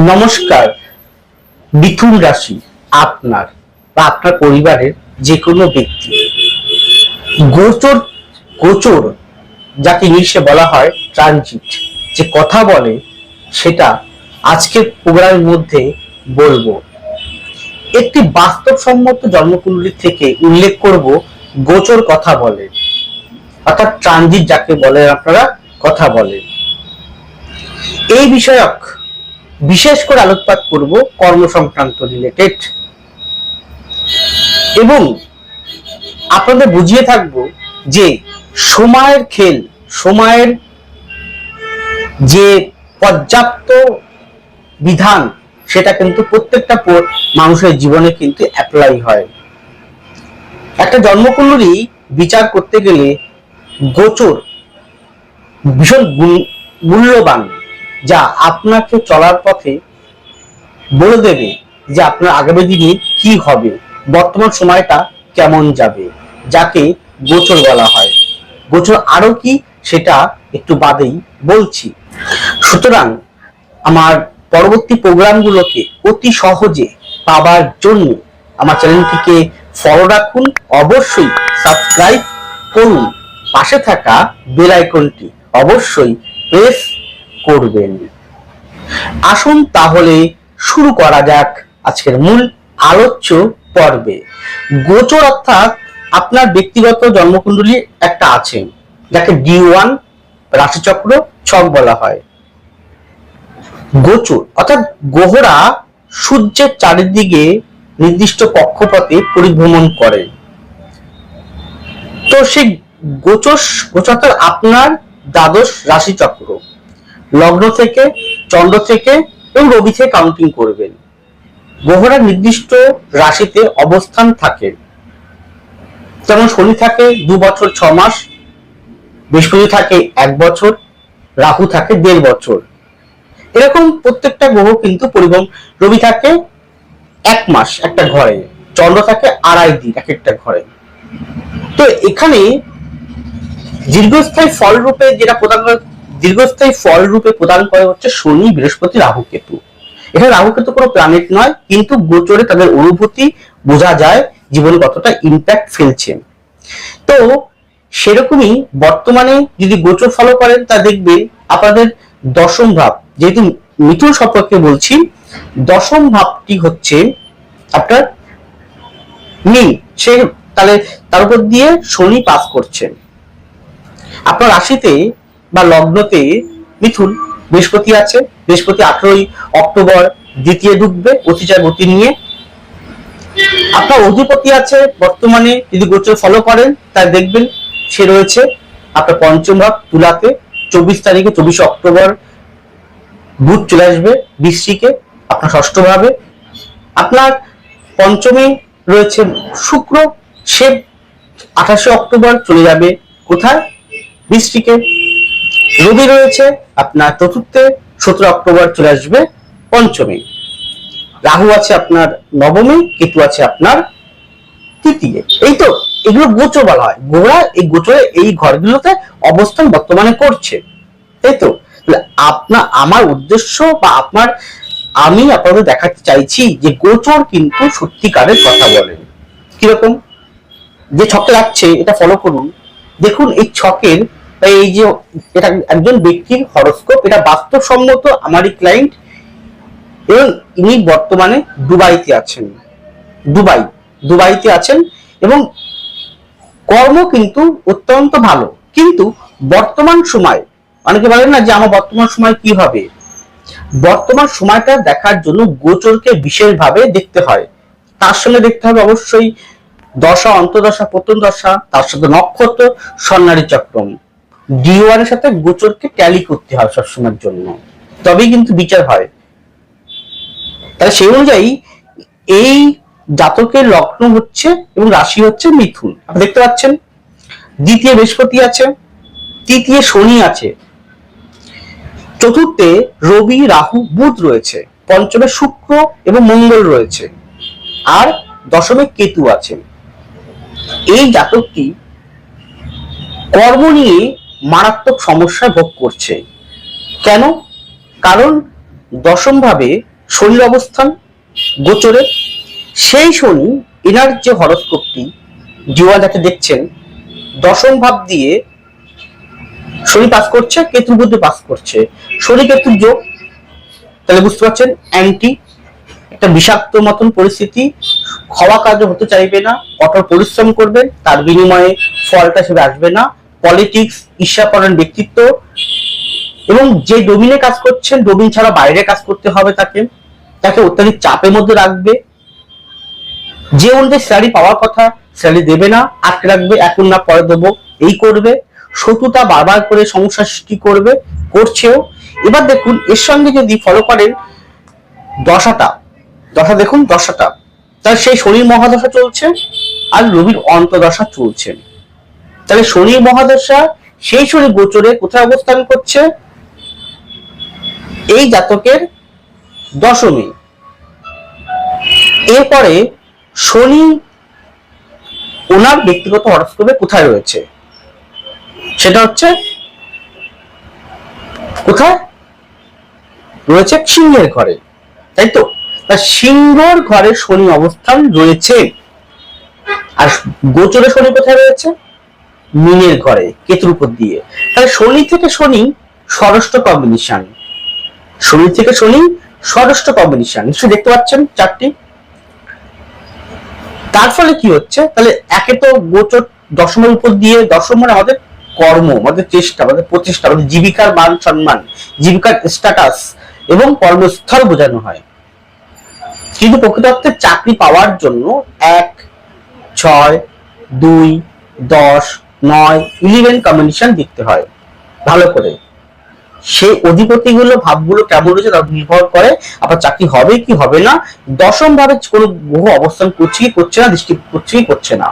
নমস্কার। মিথুন রাশি আপনার বা আপনার পরিবারের যে কোনো ব্যক্তি। গোচর গোচর যাকে ইংলিশে বলা হয় ট্রানজিট। যে কথা বলে, সেটা আজকের প্রোগ্রামের মধ্যে বলব। একটি বাস্তবসম্মত জন্মকুণ্ডলী থেকে উল্লেখ করব গোচর কথা বলে। অর্থাৎ ট্রানজিট যাকে বলে আপনারা, কথা বলে। এই বিষয়ক বিশেষ করে আলোকপাত করব সংক্রান্ত রিলেটেড এবং আপনাদের বুঝিয়ে থাকব যে সময়ের খেল, সময়ের যে পর্যাপ্ত বিধান, সেটা কিন্তু প্রত্যেকটা মানুষের জীবনে কিন্তু অ্যাপ্লাই হয়। একটা জন্মকুণ্ডলী বিচার করতে গেলে গোচর ভীষণ মূল্যবান। যা আপনাকে চলার পথে বলে দেবে যে আপনার আগামী দিনে কি হবে, বর্তমান সময়টা কেমন যাবে, যাকে গোচর বলা হয়। গোচর আরও কি সেটা একটু বাদেই বলছি। সুতরাং আমার পরবর্তী প্রোগ্রামগুলোকে অতি সহজে পাবার জন্য আমার চ্যানেলটিকে ফলো রাখুন, অবশ্যই সাবস্ক্রাইব করুন, পাশে থাকা বেল আইকনটি অবশ্যই প্রেস করবেন। আসুন তাহলে শুরু করা যাক আজকের মূল আলোচ্য পর্বে। গোচর অর্থাৎ আপনার ব্যক্তিগত জন্মকুণ্ডলী একটা আছে, যাকে ডি ওয়ান রাশিচক্র ছক বলা হয়। গোচর, অর্থাৎ গ্রহরা সূর্যের চারিদিকে নির্দিষ্ট কক্ষপথে পরিভ্রমণ করে। তো সেই গোচর গোচর আপনার দ্বাদশ রাশিচক্র। লগ্ন থেকে, চন্দ্র থেকে এবং রবি থেকে কাউন্টিং করবেন। গ্রহরা নির্দিষ্ট রাশিতে অবস্থান থাকে। যেমন শনি থাকে দু বছর, ছ মাস, বৃহস্পতি থাকে এক বছর, রাহু থাকে দেড় বছর। এরকম প্রত্যেকটা গ্রহ কিন্তু পরিবহন, রবি থাকে এক মাস একটা ঘরে, চন্দ্র থাকে আড়াই দিন এক একটা ঘরে। তো এখানে দীর্ঘস্থায়ী ফল রূপে যেটা প্রদান দীর্ঘস্থায়ী ফল রূপে প্রদান করে হচ্ছে শনি, বৃহস্পতি, রাহু কেতু। এখানে রাহু কেতু কোনো প্ল্যানেট নয়, কিন্তু গোচরে তাদের অনুভূতি বোঝা যায়, জীবনে কতটা ইম্প্যাক্ট ফেলছে। তো সেরকমই বর্তমানে যদি গোচর ফলো করেন, তা দেখবেন আপনাদের দশম ভাব, যেহেতু মিথুন সম্পর্কে বলছি, দশম ভাবটি হচ্ছে আপনার মিন সে তাহলে তার উপর দিয়ে শনি পাস করছেন আপনার রাশিতে বা লগ্নতে মিথুন বৃহস্পতি আছে, বৃহস্পতি আঠারোই অক্টোবর দ্বিতীয় ঢুকবে অতিচার গতি নিয়ে। আপনার অধিপতি আছে বর্তমানে, যদি গোচর ফলো করেন তা দেখবেন সে রয়েছে আপনার পঞ্চম ভাব তুলাতে। চব্বিশ তারিখে, চব্বিশে অক্টোবর বুধ চলে আসবে, বৃশ্চিকে, আপনার ষষ্ঠ ভাবে। আপনার পঞ্চমে রয়েছে শুক্র, সে আঠাশে অক্টোবর চলে যাবে। কোথায়? বৃষ্টিকে রবি রয়েছে, আপনার চতুর্থে সতেরো অক্টোবর চলে আসবে পঞ্চমে। রাহু আছে আপনার নবমী, কেতু আছে আপনার তৃতীয়। এই তো, এগুলো গোচর বলা হয়। গোড়া এই গোচরে এই ঘরগুলোতে অবস্থান বর্তমানে করছে। তাই তো? আপনার আমার উদ্দেশ্য বা আপনার, আমি আপনাদের দেখাতে চাইছি যে গোচর কিন্তু সত্যিকারের কথা বলেন কীরকম? যে ছকটা যাচ্ছে এটা ফলো করুন। দেখুন, এই ছকের এই যে এটা একজন ব্যক্তির হরস্কোপ, এটা বাস্তবসম্মত আমারই ক্লায়েন্ট এবং ইনি বর্তমানে দুবাইতে আছেন। দুবাই, দুবাইতে আছেন এবং কর্ম কিন্তু অত্যন্ত ভালো। কিন্তু বর্তমান সময়, অনেকে বলেন না যে আমার বর্তমান সময় কি হবে? বর্তমান সময়টা দেখার জন্য গোচরকে বিশেষভাবে দেখতে হয়। তার সঙ্গে দেখতে হবে অবশ্যই দশা অন্তদশা প্রথম দশা তার সাথে নক্ষত্র, স্বর্ণালী চক্রম। ডি এর সাথে গোচরকে ট্যালি করতে হয় সবসময়ের জন্য। তবেই কিন্তু বিচার হয়। তাহলে সেই অনুযায়ী এই জাতকের লগ্ন হচ্ছে এবং রাশি হচ্ছে মিথুন। আপনি দেখতে পাচ্ছেন, দ্বিতীয় বৃহস্পতি আছে, তৃতীয় শনি আছে, চতুর্থে রবি, রাহু, বুধ রয়েছে, পঞ্চমে শুক্র এবং মঙ্গল রয়েছে, আর দশমে কেতু আছে। এই জাতকটি কর্ম নিয়ে মারাত্মক সমস্যা ভোগ করছে। কেন? কারণ দশম ভাবে শনির অবস্থান, গোচরে, সেই শনি এনার যে হরস্কোপটি জীবন যাতে দেখছেন, দশম ভাব দিয়ে শনি পাস করছে কেতু বুদ্ধি পাস করছে। শনি কেতুর যোগ, তাহলে বুঝতে পারছেন, অ্যান্টি, একটা বিষাক্ত মতন পরিস্থিতি খাওয়া কাজও হতে চাইবে না, কঠোর পরিশ্রম করবেন, তার বিনিময়ে ফলটা হিসেবে আসবে না পলিটিক্স ঈর্ষাপরণ ব্যক্তিত্ব, এবং যে ডোমিনে কাজ করছেন, ডোমিন ছাড়া বাইরে কাজ করতে হবে তাকে। তাকে অত্যাধিক চাপের মধ্যে রাখবে। যে অনুযায়ী স্যালারি পাওয়ার কথা স্যালারি দেবে না, আটকে রাখবে এখন না পরে দেবো, এই করবে। শত্রুতা বারবার করে সমস্যা সৃষ্টি করবে, করছেও। এবার দেখুন, এর সঙ্গে যদি ফলো করেন, দশাটা, দশা দেখুন, দশাটা। তাহলে সেই শনির মহাদশা চলছে, আর রবির অন্তদশা চলছে। তাহলে শনি মহাদশা, সেই শনি গোচরে কোথায় অবস্থান করছে? এই জাতকের দশমী। এরপরে শনি ওনার ব্যক্তিগত হরস্কোপে কোথায় রয়েছে? সেটা হচ্ছে কোথায়? রয়েছে সিংহের ঘরে। তাই তো? সিংহর ঘরে শনি অবস্থান রয়েছে। আর গোচরে শনি কোথায় রয়েছে? মিনের ঘরে কেতুর উপর দিয়ে। তাহলে শনি থেকে শনি, ষষ্ঠ কম্বিনেশন শনি থেকে শনি, ষষ্ঠ কম্বিনেশন নিশ্চয়ই দেখতে পাচ্ছেন চারটি। তার ফলে কি হচ্ছে? তাহলে একে তো গোচর দশমের উপর দিয়ে, দশম মানে আমাদের কর্ম, আমাদের চেষ্টা, আমাদের প্রচেষ্টা আমাদের জীবিকার মান সম্মান, জীবিকার স্ট্যাটাস এবং কর্মস্থল বোঝানো হয়। কিন্তু প্রকৃতার্থে চাকরি পাওয়ার জন্য এক, ছয়, দুই, দশ নয় ইলেভেন কম্বিনেশন দেখতে হয়। ভালো করে। সেই অধিপতি গুলো ভাবগুলো কেমন রয়েছে তার নির্ভর করে আপনার চাকরি হবে কি হবে না দশম ভাবে কোনো গ্রহ অবস্থান করছে কি করছে না, দৃষ্টি করছে কি করছে না।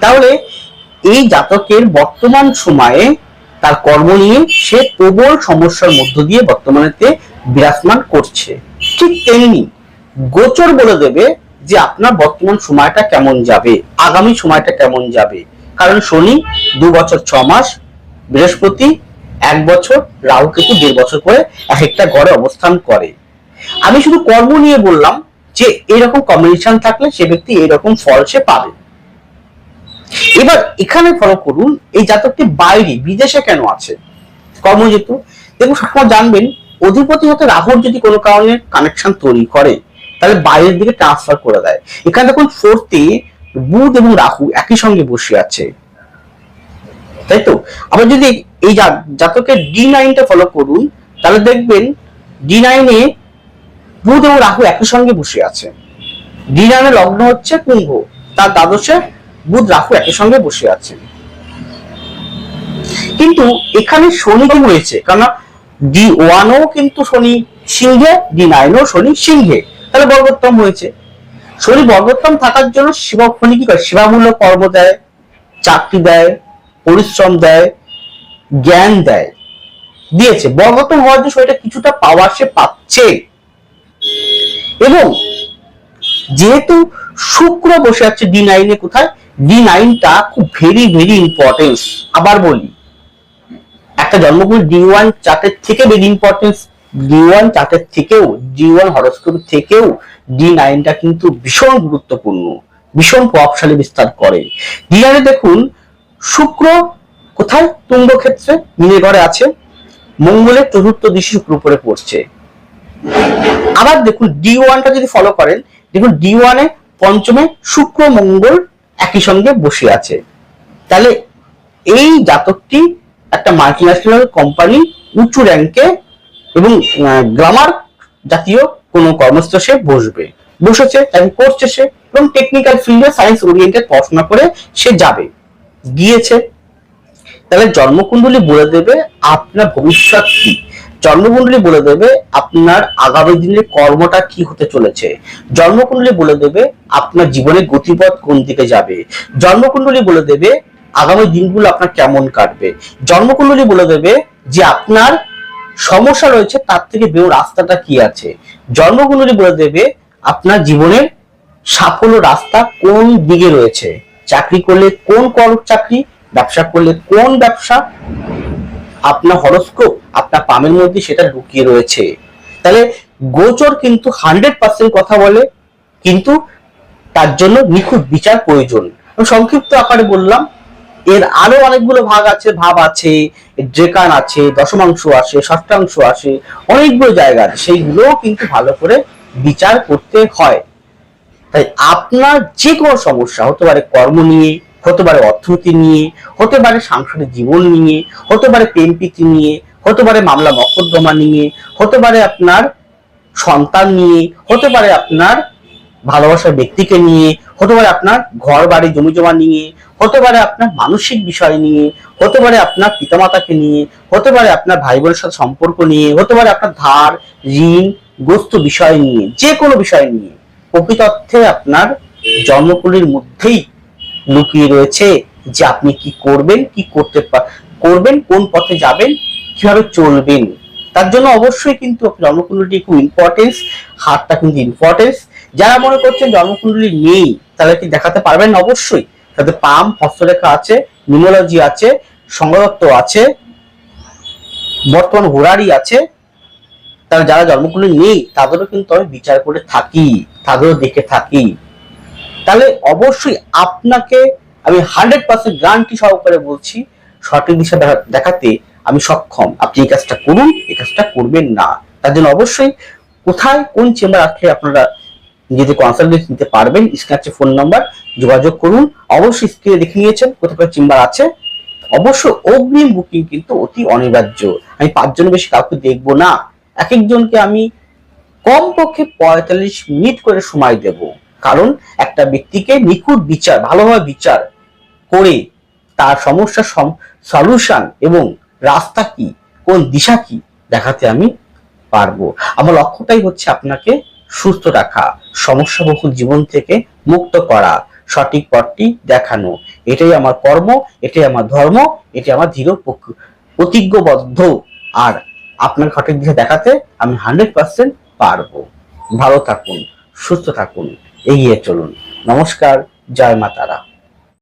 তাহলে এই জাতকের বর্তমান সময়ে তার কর্ম নিয়ে সে প্রবল সমস্যার মধ্য দিয়ে বর্তমানেতে বিরাজমান করছে। ঠিক তেমনি গোচর বলে দেবে যে আপনার বর্তমান সময়টা কেমন যাবে, আগামী সময়টা কেমন যাবে। কারণ শনি দু বছর ছ মাস, বৃহস্পতি এক বছর, রাহু কেতু দেড় বছর করে এক একটা ঘরে অবস্থান করে। আমি শুধু কর্ম নিয়ে বললাম যে এরকম কম্বিনেশন থাকলে সে ব্যক্তি এরকম ফল সে পাবে। এবার এখানে ফলো করুন, এই জাতকটি বাইরে, বিদেশে কেন আছে? কর্মজেতু দেখুন, সবসময় জানবেন, অধিপতি হতে রাহুর যদি কোনো কারণে কানেকশন তৈরি করে, তাহলে বাইরের দিকে ট্রান্সফার করে দেয়। এখানে দেখুন ফোর্থে বুধ এবং রাহু একই সঙ্গে বসে আছে। তাই তো? আবার যদি এই জাতকের ডি নাইনটা ফলো করুন, তাহলে দেখবেন ডি নাইনে বুধ এবং রাহু একই সঙ্গে বসে আছে। ডি নাইনের লগ্ন হচ্ছে কুম্ভ, তার দ্বাদশে বুধ, রাহু একই সঙ্গে বসে আছে। কিন্তু এখানে শনি কি হয়েছে কারণ ডি ওয়ানও কিন্তু শনি সিংহে ডি নাইনও শনি সিংহে। তাহলে বর্গোত্তম হয়েছে। শনি বর্গোত্তম থাকার জন্য শিব শনি কি করে? সেবামূলক কর্ম দেয়, চাকরি দেয়, পরিশ্রম দেয়, জ্ঞান দেয়। দিয়েছে। বর্গোত্তম হওয়ার জন্য শরীরটা কিছুটা পাওয়ার সে পাচ্ছে। এবং যেহেতু শুক্র বসে আছে ডি নাইনে কোথায়? ডি নাইনটা খুব ভেরি ভেরি ইম্পর্টেন্স আবার বলি, একটা জন্মকুল ডি ওয়ান চার্টের থেকে বেশি ইম্পর্টেন্স ডি ওয়ান চার্টের থেকেও ডি ওয়ান হরস্কোপ থেকেও ডি নাইনটা কিন্তু ভীষণ গুরুত্বপূর্ণ, ভীষণ প্রভাবশালী বিস্তার করে। ডি নাইনে দেখুন, শুক্র কোথায়? তুঙ্গ ক্ষেত্রে মিনে ঘরে আছে। মঙ্গলের চতুর্থ শুক্র উপরে পড়ছে। আবার দেখুন ডি ওয়ানটা যদি ফলো করেন, দেখুন ডি ওয়ানে পঞ্চমে শুক্র, মঙ্গল একই সঙ্গে বসে আছে। তাহলে এই জাতকটি একটা মাল্টিন্যাশনাল কোম্পানি উঁচু র্যাঙ্কে এবং গ্রামার জাতীয় কোনো কর্মস্থলে সে বসবে। বসেছে তাই করছে সে, এবং টেকনিক্যাল ফিল্ডে সায়েন্স ওরিয়েন্টেড পড়াশোনা করে সে যাবে। গিয়েছে। তাহলে জন্মকুণ্ডলী বলে দেবে আপনার ভবিষ্যৎ কি? জন্মকুণ্ডলী বলে দেবে আপনার আগামী দিনের কর্মটা কি হতে চলেছে। জন্মকুণ্ডলী বলে দেবে আপনার জীবনের গতিপথ কোন দিকে যাবে। জন্মকুণ্ডলী বলে দেবে আগামী দিনগুলো আপনার কেমন কাটবে। জন্মকুণ্ডলী বলে দেবে যে আপনার সমস্যা রয়েছে, তার থেকে বেরো রাস্তাটা কি আছে? জন্মকুণ্ডলী বলে দেবে, আপনার জীবনের সাফল্য রাস্তা কোন দিকে রয়েছে? চাকরি করলে কোন কর চাকরি, ব্যবসা করলে কোন ব্যবসা? আপনার হরস্কোপ আপনার পামের মধ্যে সেটা লুকিয়ে রয়েছে। তাহলে গোচর কিন্তু হান্ড্রেড পার্সেন্ট কথা বলে, কিন্তু তার জন্য নিখুঁত বিচার প্রয়োজন। সংক্ষিপ্ত আকারে বললাম এর আরও অনেকগুলো ভাগ আছে, ভাব আছে, ড্রেকান আছে, দশমাংশ আছে ষষ্ঠাংশ আছে অনেকগুলো জায়গা আছে, সেইগুলোও কিন্তু ভালো করে বিচার করতে হয়। তাই আপনার যে কোনো সমস্যা, হতে পারে কর্ম নিয়ে, হতে পারে অর্থনীতি নিয়ে, হতে পারে সাংসারিক জীবন নিয়ে, হতে পারে প্রেম প্রীতি নিয়ে, হতে পারে মামলা মকদ্দমা নিয়ে, হতে পারে আপনার সন্তান নিয়ে, হতে পারে আপনার ভালোবাসার ব্যক্তিকে নিয়ে, হতে পারে আপনার ঘর বাড়ি জমি জমা নিয়ে, হতে পারে আপনার মানসিক বিষয় নিয়ে, হতে পারে আপনার পিতামাতাকে নিয়ে, হতে পারে আপনার ভাই বোনের সাথে সম্পর্ক নিয়ে, হতে পারে আপনার ধার, ঋণ গ্রস্ত বিষয় নিয়ে যে কোনো বিষয় নিয়ে, প্রকৃতর্থে আপনার জন্মকুলির মধ্যেই লুকিয়ে রয়েছে যে আপনি কি করবেন, কি করতে করবেন, কোন পথে যাবেন, কীভাবে চলবেন। তার জন্য অবশ্যই কিন্তু জন্মকুণ্ডলী খুব ইম্পর্টেন্স হাতটা কিন্তু ইম্পর্টেন্স যারা মনে করছেন জন্মকুণ্ডলী নেই তাহলে কি দেখাতে পারবেন অবশ্যই। তাতে পাম, হস্তরেখা আছে নিউমোলজি আছে সংগদত্ত আছে, বর্তমান হোরারি আছে। তারা যারা জন্মকুণ্ডলী নেই, তাদেরও কিন্তু আমি বিচার করে থাকি, তাদেরও দেখে থাকি। তাহলে অবশ্যই আপনাকে আমি হান্ড্রেড পার্সেন্ট গ্যারান্টি সহকারে বলছি, সঠিক দিশা দেখা- দেখাতে আমি সক্ষম। আপনি এই কাজটা করুন, এই কাজটা করবেন না। তার জন্য অবশ্যই কোথায়, কোন চেম্বার আসলে আপনারা নিজেদের কনসালটেন্স নিতে পারবেন স্ক্রিনে ফোন নাম্বার যোগাযোগ করুন। অবশ্যই স্ক্রিনে দেখে নিয়েছেন কোথায় চেম্বার আছে। অবশ্য অগ্রিম বুকিং কিন্তু অতি অনিবার্য। আমি পাঁচজনের বেশি কাউকে দেখব না। এক একজনকে আমি কমপক্ষে পঁয়তাল্লিশ মিনিট করে সময় দেব। কারণ একটা ব্যক্তিকে নিখুঁত বিচার, ভালোভাবে বিচার করে তার সমস্যার সলিউশন এবং রাস্তা কি, কোন দিশা কি দেখাতে আমি পারব। আমার লক্ষ্যটাই হচ্ছে আপনাকে সুস্থ রাখা, সমস্যাবহুল জীবন থেকে মুক্ত করা সঠিক পথটি দেখানো। এটাই আমার কর্ম, এটাই আমার ধর্ম, এটাই আমার দৃঢ় প্রতিজ্ঞবদ্ধ। আর আপনার সঠিক দিকে দেখাতে আমি হান্ড্রেড পার্সেন্ট পারব। ভালো থাকুন, সুস্থ থাকুন, এগিয়ে চলুন। নমস্কার, জয় মা তারা।